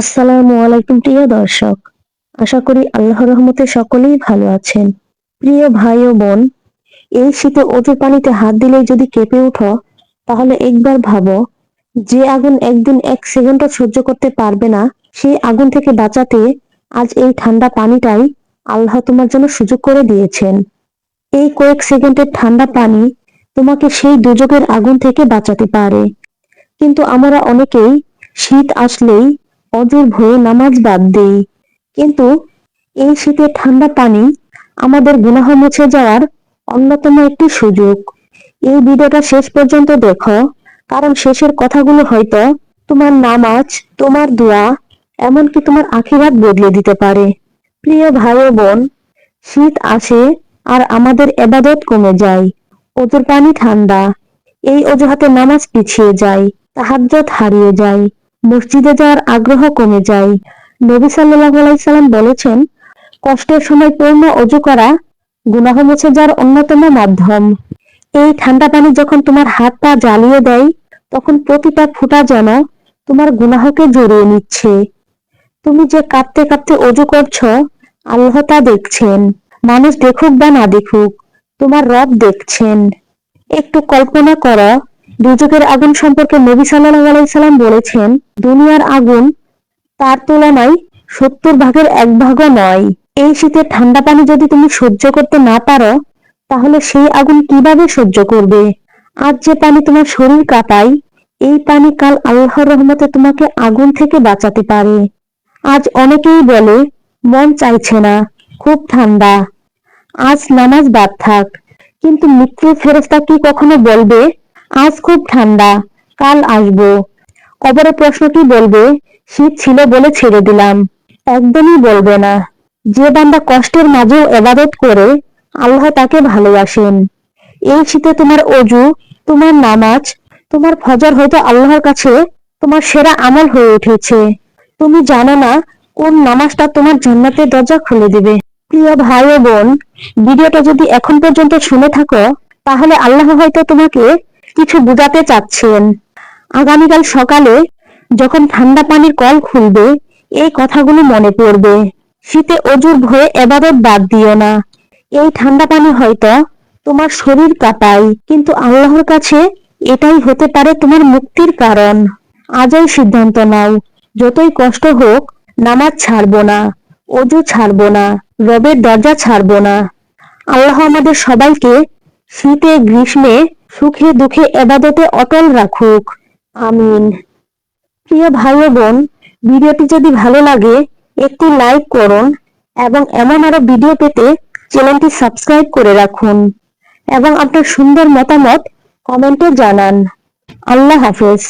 আসসালামু আলাইকুম, প্রিয় দর্শক। আশা করি আল্লাহর রহমতে সকলেই ভালো আছেন। প্রিয় ভাই ও বোন, এই শীতে অজুর পানিতে হাত দিলেই যদি কেঁপে ওঠো, তাহলে একবার ভাবো, যে আগুন একদিন এক সেকেন্ডও সহ্য করতে পারবে না, সেই আগুন থেকে বাঁচাতে আজ এই ঠান্ডা পানিটাই আল্লাহ তোমার জন্য সুযোগ করে দিয়েছেন। এই কয়েক সেকেন্ডের ঠান্ডা পানি তোমাকে সেই দুযোগের আগুন থেকে বাঁচাতে পারে। কিন্তু আমরা অনেকেই শীত আসলেই অজুর ভয়ে নামাজ বাদ দেই। কিন্তু এই শীতে ঠান্ডা পানি আমাদের গুনাহ মুছে যাওয়ার অন্যতম একটি সুযোগ। এই ভিডিওটা শেষ পর্যন্ত দেখো, কারণ শেষের কথাগুলো হয়তো তোমার নামাজ, তোমার দোয়া, এমনকি তোমার আখিরাত বদলে দিতে পারে। প্রিয় ভাই ও বোন, শীত আসে আর আমাদের এবাদত কমে যায়। অজুর পানি ঠান্ডা, এই অজুহাতে নামাজ পিছিয়ে যায় তাহাজ্জত হারিয়ে যায়। মসজিদে যাওয়ার আগ্রহ কমে যায়। নবী সাল্লাহ আলাইসাল্লাম বলেছেন, কষ্টের সময় পূর্ণ অজু করা গুনাহ মুছে যাওয়ার অন্যতম মাধ্যম। এই ঠান্ডা পানি যখন তোমার হাত পা জ্বালিয়ে দেয়, তখন প্রতিটা ফুটা যেন তোমার গুনাহকে জড়িয়ে নিচ্ছে। তুমি যে কাঁপতে কাঁপতে অজু করছ, আল্লাহ তা দেখছেন। মানুষ দেখুক বা না দেখুক, তোমার রব দেখছেন। একটু কল্পনা করো দুযোগের আগুন সম্পর্কে নবী সাল্লাহ আলাইসাল্লাম বলেছেন, দুনিয়ার আগুন তার তুলনায় সত্তর ভাগের এক ভাগও নয়। এই শীতের ঠান্ডা পানি যদি তুমি সহ্য করতে না পারো, তাহলে সেই আগুন কীভাবে সহ্য করবে? আজ যে পানি তোমার শরীর কাঁপায়, এই পানি কাল আল্লাহর রহমতে তোমাকে আগুন থেকে বাঁচাতে পারে। আজ অনেকেই বলে, মন চাইছে না, খুব ঠান্ডা। আজ নামাজ বাদ থাক। কিন্তু মৃত্যুর ফেরস্তা কি কখনো বলবে? আজ খুব ঠান্ডা, কাল আসব। কবরে প্রশ্ন কি বলবে? শীত ছিল বলে ছেড়ে দিলাম। একদমই বলবে না। যে বান্দা কষ্টের মাঝেও এবাদত করে, আল্লাহ তাকে ভালোবাসেন। এই শীতে তোমার অজু, তোমার নামাজ, তোমার ফজর হয়তো আল্লাহর কাছে তোমার সেরা আমল হয়ে উঠেছে। তুমি জানো না কোন নামাজটা তোমার জান্নাতের দরজা খুলে দিবে। প্রিয় ভাই ও বোন, ভিডিওটা যদি এখন পর্যন্ত শুনে থাকো, তাহলে আল্লাহ হয়তো তোমাকে কিছু বুঝাতে চাচ্ছেন আগামীকাল সকালে যখন ঠান্ডা পানির কল খুলবে, এই কথাগুলো মনে পড়বে। শীতে অজুর ভয়ে এবাদত বাদ দিও না। এই ঠান্ডা পানি হয়তো তোমার শরীর কাঁপায়, কিন্তু আল্লাহর কাছে এটাই হতে পারে তোমার মুক্তির কারণ। আজই সিদ্ধান্ত নাও, যতই কষ্ট হোক, নামাজ ছাড়বো না, অজু ছাড়বো না, রবের দরজা ছাড়বো না। আল্লাহ আমাদের সবাইকে শীতে, গ্রীষ্মে সুখে দুঃখে এবাদতে অটল রাখুক। আমিন। প্রিয় ভাই বোন, ভিডিওটি যদি ভালো লাগে, একটি লাইক করুন এবং এমন আরও ভিডিও পেতে চ্যানেলটি সাবস্ক্রাইব করে রাখুন এবং আপনার সুন্দর মতামত কমেন্টে জানান। আল্লাহ হাফেজ।